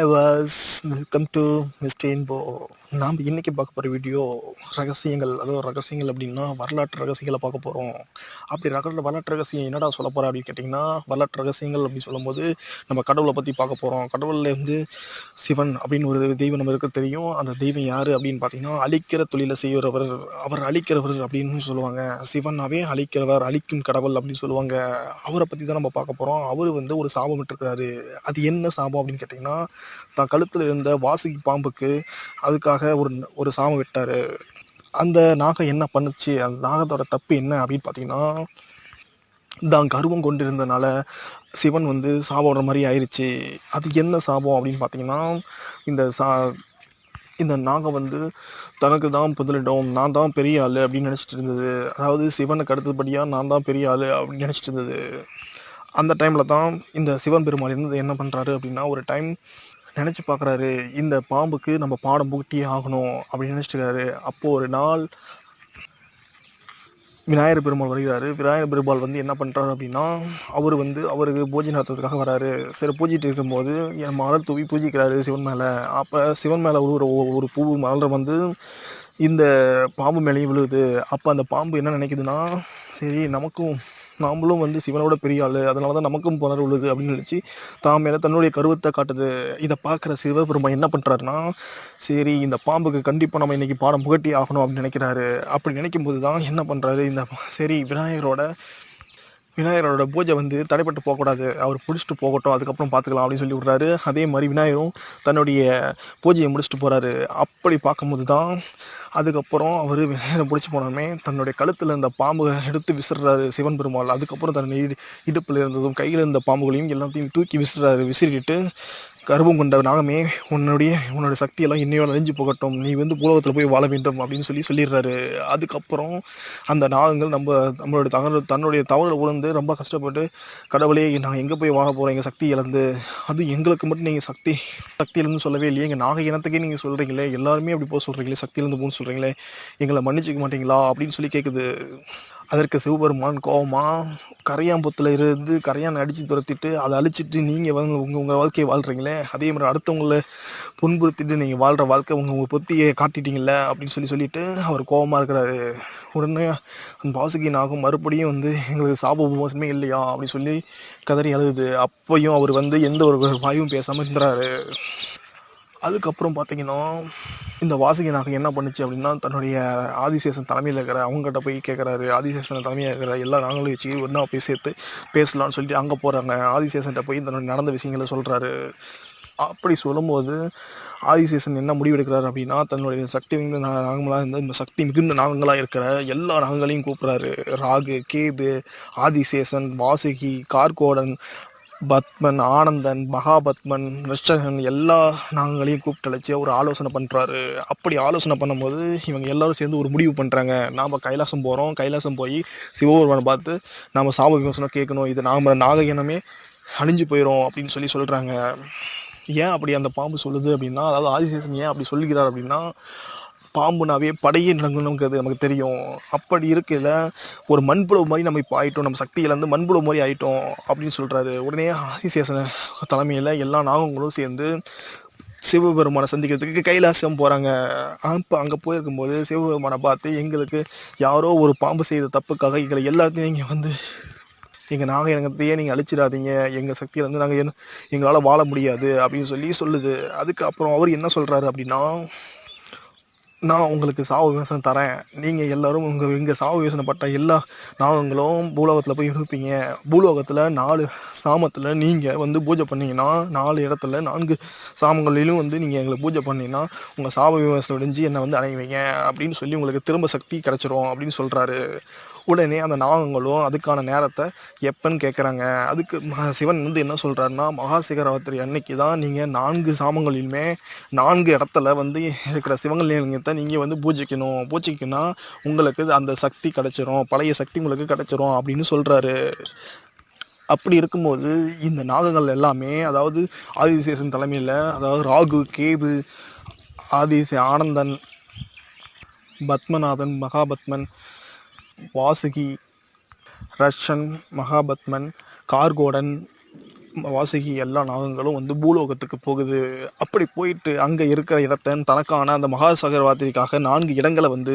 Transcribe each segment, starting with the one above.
I was welcome to Mr. Inbo. நாம் இன்றைக்கி பார்க்க போகிற வீடியோ ரகசியங்கள் அதாவது ரகசியங்கள் அப்படின்னா வரலாற்று ரகசியங்களை பார்க்க போகிறோம் அப்படி ரக வரலாற்று ரகசியம் என்னடா சொல்ல போகிறேன் அப்படின்னு கேட்டிங்கன்னா வரலாற்று ரகசியங்கள் அப்படின்னு சொல்லும்போது நம்ம கடவுளை பற்றி பார்க்க போகிறோம் கடவுள்லேருந்து சிவன் அப்படின்னு ஒரு தெய்வம் நம்மளுக்கு தெரியும். அந்த தெய்வம் யார் அப்படின்னு பார்த்தீங்கன்னா அழிக்கிற தொழிலை செய்கிறவர் அவர் அழிக்கிறவர் அப்படின்னு சொல்லுவாங்க. சிவனாவே அழிக்கிறவர் அழிக்கும் கடவுள் அப்படின்னு சொல்லுவாங்க. அவரை பற்றி தான் நம்ம பார்க்க போகிறோம் அவர் வந்து ஒரு சாபம் இருக்கிறாரு அது என்ன சாபம் அப்படின்னு கேட்டிங்கன்னா தான் கழுத்தில் இருந்த வாசுகி பாம்புக்கு அதுக்காக ஒரு ஒரு சாபம் விட்டார். அந்த நாகம் என்ன பண்ணுச்சு? அந்த நாகத்தோட தப்பு என்ன அப்படின்னு பார்த்தீங்கன்னா தான் கர்வம் கொண்டிருந்தனால சிவன் வந்து சாபம் விடுற மாதிரி ஆயிடுச்சு அது என்ன சாபம் அப்படின்னு பார்த்தீங்கன்னா இந்த சா இந்த நாகம் வந்து தனக்கு தான் புதலிடம் நான் தான் பெரிய ஆள் அப்படின்னு நினச்சிட்டு இருந்தது. அதாவது சிவனுக்கு அடுத்தபடியாக நான் தான் பெரிய ஆள் அப்படின்னு நினச்சிட்டு இருந்தது. அந்த டைமில் தான் இந்த சிவன் பெருமாள் இருந்து என்ன பண்ணுறாரு அப்படின்னா ஒரு டைம் நினச்சி பார்க்குறாரு இந்த பாம்புக்கு நம்ம பாடம் புகட்டியே ஆகணும் அப்படின்னு நினச்சிட்டு அப்போது ஒரு நாள் விநாயகர் பெருமாள் வருகிறார். விநாயகர் பெருமாள் வந்து என்ன பண்ணுறாரு அப்படின்னா அவர் வந்து அவருக்கு பூஜை நடத்துறதுக்காக வராரு. சரி பூஜிட்டு இருக்கும்போது என் மலர் தூவி பூஜிக்கிறாரு சிவன் மேலே. அப்போ சிவன் மேலே விழுகிற ஒரு பூ மலரை வந்து இந்த பாம்பு மேலேயும் விழுகுது அப்போ அந்த பாம்பு என்ன நினைக்குதுன்னா சரி நமக்கும் நாமளும் வந்து சிவனோட பெரிய ஆள். அதனால தான் நமக்கும் புணர் உள்ளது அப்படின்னு நினச்சி தான் மேலே தன்னுடைய கருவத்தை காட்டுது. இதை பார்க்குற சிவபெருமான் என்ன பண்ணுறாருன்னா சரி இந்த பாம்புக்கு கண்டிப்பாக நம்ம இன்றைக்கி பாடம் புகட்டி ஆகணும் அப்படின்னு நினைக்கிறாரு. அப்படி நினைக்கும் போது தான் என்ன பண்ணுறாரு இந்த சரி விநாயகரோட விநாயகரோட பூஜை வந்து தடைப்பட்டு போகக்கூடாது. அவர் பிடிச்சிட்டு போகட்டும் அதுக்கப்புறம் பார்த்துக்கலாம் அப்படின்னு சொல்லி விட்றாரு. அதே மாதிரி விநாயகரும் தன்னுடைய பூஜையை முடிச்சுட்டு போகிறாரு அப்படி பார்க்கும்போது தான் அதுக்கப்புறம் அவர் விநாயகரை பிடிச்சி போனோமே தன்னுடைய கழுத்தில் இருந்த பாம்பு எடுத்து விசிறாரு சிவன் பெருமாள். அதுக்கப்புறம் தன்னுடைய இடுப்பில் இருந்ததும் கையில் இருந்த பாம்புகளையும் எல்லாத்தையும் தூக்கி விசிறாரு விசிறிட்டு கர்வம் கொண்ட நாகமே உன்னுடைய உன்னோட சக்தியெல்லாம் இன்னையோட அழிஞ்சு போகட்டும். நீ வந்து பூலகத்தில் போய் வாழ வேண்டும் அப்படின்னு சொல்லி சொல்லிடுறாரு. அதுக்கப்புறம் அந்த நாகங்கள் நம்ம நம்மளோட தகவல் தன்னுடைய தவறில் உணர்ந்து ரொம்ப கஷ்டப்பட்டு கடவுளே நாங்கள் எங்கே போய் வாழ போகிறோம் எங்கள் சக்தி இழந்து. அது எங்களுக்கு மட்டும் நீங்கள் சக்தி சக்தியிலேருந்து சொல்லவே இல்லையே. எங்கள் நாக இனத்துக்கே நீங்கள் சொல்கிறீங்களே எல்லாருமே அப்படி போக சொல்கிறீங்களே சக்தியிலேருந்து போகணும்னு சொல்கிறீங்களே எங்களை மன்னிச்சிக்க மாட்டீங்களா? அப்படின்னு சொல்லி கேட்குது அதற்கு சிவபெருமான் கோபமாக கரையாம்புத்தில் இருந்து கரையான் அடித்து துரத்திட்டு அதை அழிச்சிட்டு நீங்கள் வந்து உங்கள் உங்கள் வாழ்க்கையை வாழ்கிறீங்களே அதே மாதிரி அடுத்தவங்களை புண்படுத்திட்டு நீங்கள் வாழ்கிற வாழ்க்கை உங்கள் உங்கள் பொத்தியை காட்டிட்டீங்கள அப்படின்னு சொல்லி சொல்லிட்டு அவர் கோபமாக இருக்கிறாரு. உடனே அந்த பாசுகி மறுபடியும் வந்து எங்களுக்கு சாப உபவாசமே இல்லையா? அப்படின்னு சொல்லி கதறி அழுகுது. அப்பையும் அவர் வந்து எந்த ஒரு வாயும் பேசாமல் இருந்தார் அதுக்கப்புறம் பார்த்தீங்கன்னா இந்த வாசுகி நாகம் என்ன பண்ணுச்சு அப்படின்னா தன்னுடைய ஆதிசேஷன் தலைமையில் இருக்கிற அவங்ககிட்ட போய் கேட்குறாரு ஆதிசேஷன் தலைமையில் இருக்கிற எல்லா நாங்களும் வச்சு ஒன்றா போய் சேர்த்து பேசலாம்னு சொல்லிட்டு அங்கே போகிறாங்க ஆதிசேஷன்கிட்ட போய் தன்னுடைய நடந்த விஷயங்களை சொல்கிறாரு அப்படி சொல்லும்போது ஆதிசேஷன் என்ன முடிவெடுக்கிறாரு அப்படின்னா தன்னுடைய சக்தி மிகுந்த நாகங்களாக இருந்த இந்த சக்தி மிகுந்த நாகங்களாக இருக்கிற எல்லா நாகங்களையும் கூப்பிட்றாரு. ராகு கேது ஆதிசேஷன் வாசுகி கார்கோடன் பத்மன் ஆனந்தன் மகாபத்மன் ரிஷகன் எல்லா நாங்களையும் கூப்பிட்டு அழைச்சி ஒரு ஆலோசனை பண்ணுறாரு அப்படி ஆலோசனை பண்ணும்போது இவங்க எல்லோரும் சேர்ந்து ஒரு முடிவு பண்ணுறாங்க நாம் கைலாசம் போகிறோம் கைலாசம் போய் சிவபெருமானை பார்த்து நாம் சாப விமர்சனம் கேட்கணும். இது நாம் நாக அழிஞ்சு போயிடும் அப்படின்னு சொல்லி சொல்கிறாங்க ஏன் அப்படி அந்த பாம்பு சொல்லுது அப்படின்னா அதாவது ஆதிசேஷன் ஏன் அப்படி சொல்லுகிறார் அப்படின்னா பாம்புனாவே படையே நடங்கணுங்கிறது நமக்கு தெரியும். அப்படி இருக்கையில் ஒரு மண்புழு மாதிரி நம்ம இப்போ ஆகிட்டோம் நம்ம சக்தியிலேருந்து மண்புழு மாதிரி ஆகிட்டோம் அப்படின்னு சொல்கிறாரு உடனே ஆதிசேஷன தலைமையில் எல்லா நாகங்களும் சேர்ந்து சிவபெருமானை சந்திக்கிறதுக்கு கைலாசம் போகிறாங்க அப்போ அங்கே போயிருக்கும்போது சிவபெருமானை பார்த்து எங்களுக்கு யாரோ ஒரு பாம்பு செய்த தப்புக்காக எங்களை எல்லாத்தையும் நீங்கள் வந்து எங்கள் நாக இனத்தையே நீங்கள் அழிச்சிடாதீங்க. எங்கள் சக்தியிலேருந்து நாங்கள் எங்களால் வாழ முடியாது அப்படின்னு சொல்லி சொல்லுது. அதுக்கப்புறம் அவர் என்ன சொல்கிறாரு அப்படின்னா நான் உங்களுக்கு சாவு விவசாயம் தரேன். நீங்கள் எல்லோரும் உங்கள் இங்கே சாவு விவசாயம் எல்லா நாகங்களும் பூலோகத்தில் போய் இருப்பீங்க. பூலோகத்தில் நாலு சாமத்தில் நீங்கள் வந்து பூஜை பண்ணிங்கன்னா நாலு இடத்துல நான்கு சாமங்களிலும் வந்து நீங்கள் எங்களை பூஜை பண்ணிங்கன்னா உங்கள் சாப விவசாயம் விடிஞ்சு என்னை வந்து அடைவீங்க அப்படின்னு சொல்லி உங்களுக்கு திரும்ப சக்தி கிடச்சிரும் அப்படின்னு சொல்கிறாரு உடனே அந்த நாகங்களும் அதுக்கான நேரத்தை எப்போன்னு கேட்குறாங்க அதுக்கு சிவன் வந்து என்ன சொல்கிறாருன்னா மகாசிகராத்திரி அன்னைக்கு தான் நீங்கள் நான்கு சாமங்களிலுமே நான்கு இடத்துல வந்து இருக்கிற சிவங்கலிங்கத்தை நீங்கள் வந்து பூஜிக்கணும். பூஜிக்கணும்னா உங்களுக்கு அந்த சக்தி கிடச்சிரும். பழைய சக்தி உங்களுக்கு கிடச்சிரும் அப்படின்னு சொல்கிறாரு அப்படி இருக்கும்போது இந்த நாகங்கள் எல்லாமே அதாவது ஆதிசேஷன் தலைமையில் அதாவது ராகு கேது ஆதிசே ஆனந்தன் பத்மநாதன் மகாபத்மன் வாசுகி ரஷன் மகாபத்மன் கார்கோடன் வாசுகி எல்லா நாகங்களும் வந்து பூலோகத்துக்கு போகுது. அப்படி போயிட்டு அங்கே இருக்கிற இடத்த தனக்கான அந்த மகாசகரவாத்திரிக்காக நான்கு இடங்களை வந்து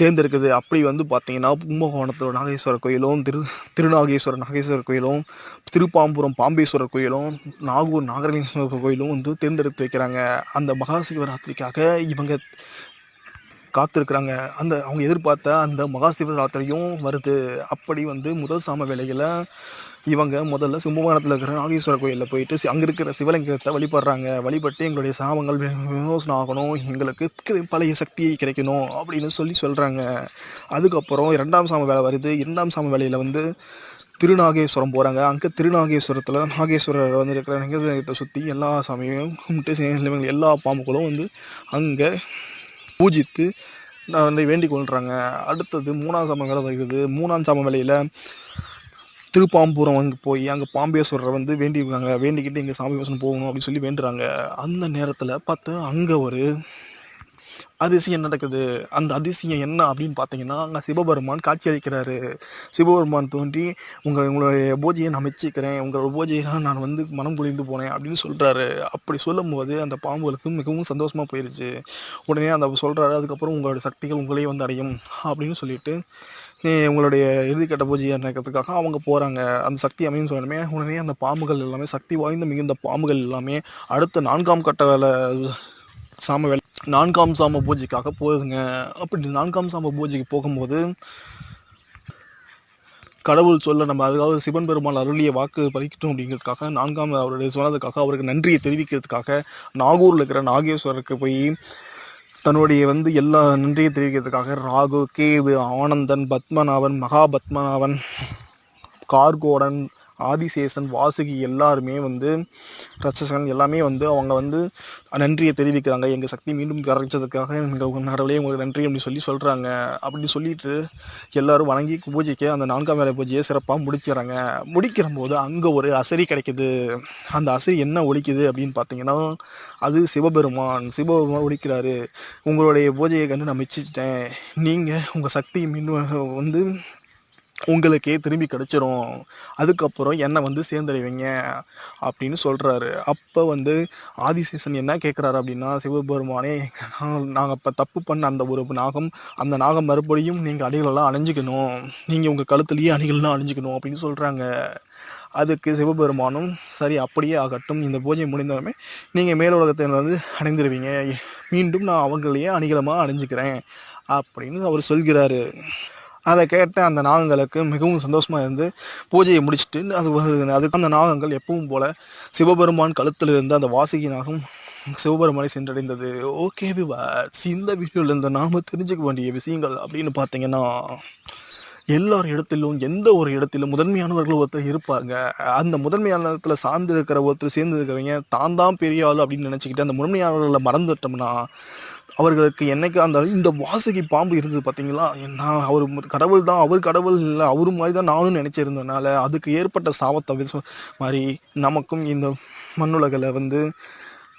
தேர்ந்தெடுக்குது. அப்படி வந்து பார்த்தீங்கன்னா கும்பகோணத்தில் நாகேஸ்வரர் கோயிலும் திரு திருநாகேஸ்வரர் நாகேஸ்வரர் கோயிலும் திருப்பாம்புரம் பாம்பேஸ்வரர் கோயிலும் நாகூர் நாகரலிங்கேஸ்வரர் கோயிலும் வந்து தேர்ந்தெடுத்து வைக்கிறாங்க. அந்த மகாசிவராத்திரிக்காக இவங்க காத்திருக்கிறாங்க. அந்த அவங்க எதிர்பார்த்த அந்த மகாசிவராத்திரியும் வருது. அப்படி வந்து முதல் சாம வேலையில் இவங்க முதல்ல சிம்புவனத்தில் இருக்கிற நாகேஸ்வரர் கோயிலில் போயிட்டு அங்கே இருக்கிற சிவலிங்கத்தை வழிபடுறாங்க. வழிபட்டு எங்களுடைய சாபங்கள் விமோசனம் ஆகணும். எங்களுக்கு பழைய சக்தி கிடைக்கணும் அப்படின்னு சொல்லி சொல்கிறாங்க அதுக்கப்புறம் இரண்டாம் சாம வேலை வருது. இரண்டாம் சாம வேலையில் வந்து திருநாகேஸ்வரம் போகிறாங்க அங்கே திருநாகேஸ்வரத்தில் நாகேஸ்வரர் வந்து இருக்கிற நிகழ்த்தை சுற்றி எல்லா சாமியும் கும்பிட்டு எல்லா பாம்புகளும் வந்து அங்கே பூஜித்து நான் வந்து வேண்டிக் கொள்கிறாங்க அடுத்தது மூணாம் சாமம் வேலை வருகிறது. மூணாம் சாமம் வேலையில் திருப்பாம்பூரம் அங்கே போய் அங்கே பாம்பேஸ்வரரை வந்து வேண்டியிருக்காங்க. வேண்டிக்கிட்டு இங்கே சாமி வசனம் போகணும் அப்படின்னு சொல்லி வேண்டுறாங்க. அந்த நேரத்தில் பார்த்தா அங்கே ஒரு அதிசயம் நடக்குது? அந்த அதிசயம் என்ன அப்படின்னு பார்த்தீங்கன்னா அங்கே சிவபெருமான் காட்சி அளிக்கிறாரு. சிவபெருமான் தோன்றி உங்கள் உங்களுடைய பூஜையை நான் மெச்சிக்கிறேன். உங்களோட பூஜையெல்லாம் நான் வந்து மனம் புரிந்து போனேன் அப்படின்னு சொல்கிறாரு அப்படி சொல்லும் போது அந்த பாம்புகளுக்கு மிகவும் சந்தோஷமாக போயிடுச்சு உடனே அந்த சொல்கிறாரு அதுக்கப்புறம் உங்களோட சக்திகள் உங்களையே வந்து அடையும் அப்படின்னு சொல்லிட்டு உங்களுடைய இறுதிக்கட்ட பூஜையை நடக்கிறதுக்காக அவங்க போகிறாங்க அந்த சக்தி அமையும் சொல்லணுமே உடனே அந்த பாம்புகள் எல்லாமே சக்தி வாய்ந்த மிகுந்த பாம்புகள் எல்லாமே அடுத்த நான்காம் கட்ட வேலை சாம வேலை நான்காம் சாம பூஜைக்காக போகுதுங்க அப்படி நான்காம் சாம பூஜைக்கு போகும்போது கடவுள் சொல்ல நம்ம அதுக்காக சிவன் பெருமாள் அருளிய வாக்கு பறிக்கட்டும் அப்படிங்கிறதுக்காக நான்காம் அவருடைய சொன்னதுக்காக அவருக்கு நன்றியை தெரிவிக்கிறதுக்காக நாகூரில் இருக்கிற நாகேஸ்வரருக்கு போய் தன்னுடைய வந்து எல்லா நன்றியை தெரிவிக்கிறதுக்காக ராகு கேது ஆனந்தன் பத்மநாபன் மகாபத்மநாபன் கார்கோடன் ஆதிசேஷன் வாசுகி எல்லாருமே வந்து ரட்சசன் எல்லாமே வந்து அவங்க வந்து நன்றியை தெரிவிக்கிறாங்க. எங்கள் சக்தி மீண்டும் கரைச்சதுக்காக எங்கள் கடவுளே உங்களுக்கு நன்றி அப்படின்னு சொல்லி சொல்கிறாங்க அப்படின்னு சொல்லிட்டு எல்லாரும் வணங்கி பூஜைக்கு அந்த நான்காம் வேலை பூஜையை சிறப்பாக முடிக்கிறாங்க. முடிக்கிற போது அங்கே ஒரு அசரி கிடைக்குது. அந்த அசரி என்ன ஒழிக்குது அப்படின்னு பார்த்தீங்கன்னா அது சிவபெருமான். சிவபெருமான் ஒழிக்கிறாரு. உங்களுடைய பூஜையை கண்டு நான் மிச்சிட்டேன். நீங்கள் உங்கள் சக்தியை மீண்டும் வந்து உங்களுக்கே திரும்பி கிடச்சிரும். அதுக்கப்புறம் என்னை வந்து சேர்ந்துடுவீங்க அப்படின்னு சொல்கிறாரு அப்போ வந்து ஆதிசேஷன் என்ன கேட்குறாரு அப்படின்னா சிவபெருமானே நாங்கள் இப்போ தப்பு பண்ண அந்த ஒரு நாகம் அந்த நாகம் மறுபடியும் நீங்கள் அணிகளெல்லாம் அணிஞ்சிக்கணும். நீங்கள் உங்கள் கழுத்துலேயே அணிகள்லாம் அணிஞ்சிக்கணும் அப்படின்னு சொல்கிறாங்க அதுக்கு சிவபெருமானும் சரி அப்படியே ஆகட்டும். இந்த பூஜை முடிந்தாலுமே நீங்கள் மேலுலகத்தை வந்து அணிந்துருவீங்க. மீண்டும் நான் அவங்களையே அணிகலமாக அணிஞ்சிக்கிறேன் அப்படின்னு அவர் சொல்கிறாரு. அதை கேட்ட அந்த நாகங்களுக்கு மிகவும் சந்தோஷமாக இருந்து பூஜையை முடிச்சுட்டு அது அதுக்கு அந்த நாகங்கள் எப்பவும் போல் சிவபெருமான் கழுத்தில் இருந்து அந்த வாசிகி நாகம் சிவபெருமானை சென்றடைந்தது. ஓகே விவாட்ஸ் இந்த வீடியோவில் இருந்த நாம் தெரிஞ்சுக்க வேண்டிய விஷயங்கள் அப்படின்னு பார்த்தீங்கன்னா எல்லார் இடத்திலும் எந்த ஒரு இடத்திலும் முதன்மையானவர்கள் ஒருத்தர் இருப்பாங்க அந்த முதன்மையான இடத்துல சார்ந்து இருக்கிற ஒருத்தர் சேர்ந்து இருக்கிறவங்க தான் தான் பெரிய ஆள் அப்படின்னு நினச்சிக்கிட்டு அந்த முதன்மையானவர்களை மறந்துட்டோம்னா அவர்களுக்கு என்னைக்கு அந்த இந்த வாசுகி பாம்பு இருந்தது பார்த்தீங்களா? நான் அவர் கடவுள் தான் அவர் கடவுள் இல்லை அவரு மாதிரி தான் நானும் நினச்சிருந்தனால அதுக்கு ஏற்பட்ட சாபத்தை மாதிரி நமக்கும் இந்த மண்ணுலகில் வந்து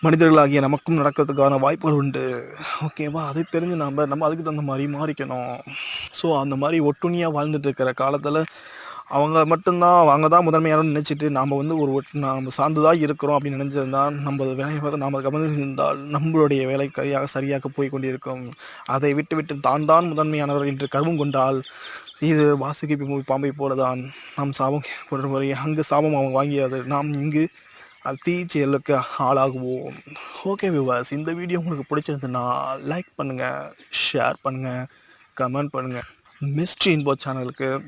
மனிதர்களாகிய நமக்கும் நடக்கிறதுக்கான வாய்ப்புகள் உண்டு. ஓகேவா அதை தெரிஞ்சு நம்ம நம்ம அதுக்கு தகுந்த மாதிரி மாறிக்கணும். ஸோ அந்த மாதிரி ஒட்டுணியாக வாழ்ந்துட்டு இருக்கிற காலத்தில் அவங்க மட்டும்தான் அவங்க தான் முதன்மையான நினச்சிட்டு நாம் வந்து ஒரு ஒட்டு நாம் சார்ந்துதான் இருக்கிறோம் அப்படின்னு நினைச்சிருந்தா நம்ம வேலையை பார்த்து நாம் கவனித்திருந்தால் நம்மளுடைய வேலை சரியாக சரியாக போய் கொண்டிருக்கும். அதை விட்டுவிட்டு தான் தான் முதன்மையானவர் என்று கருவம் கொண்டால் இது வாசுகி பாம்பை- பாம்பை போலதான். நாம் சாபம் ஒரு முறை அங்கு சாபம் அவங்க வாங்கியது. நாம் இங்கு அது தீச்செயலுக்கு ஆளாகுவோம். ஓகே விவாஸ் இந்த வீடியோ உங்களுக்கு பிடிச்சிருந்துன்னா லைக் பண்ணுங்கள் ஷேர் பண்ணுங்கள் கமெண்ட் பண்ணுங்கள் மிஸ்ட்ரி இன்போ சேனலுக்கு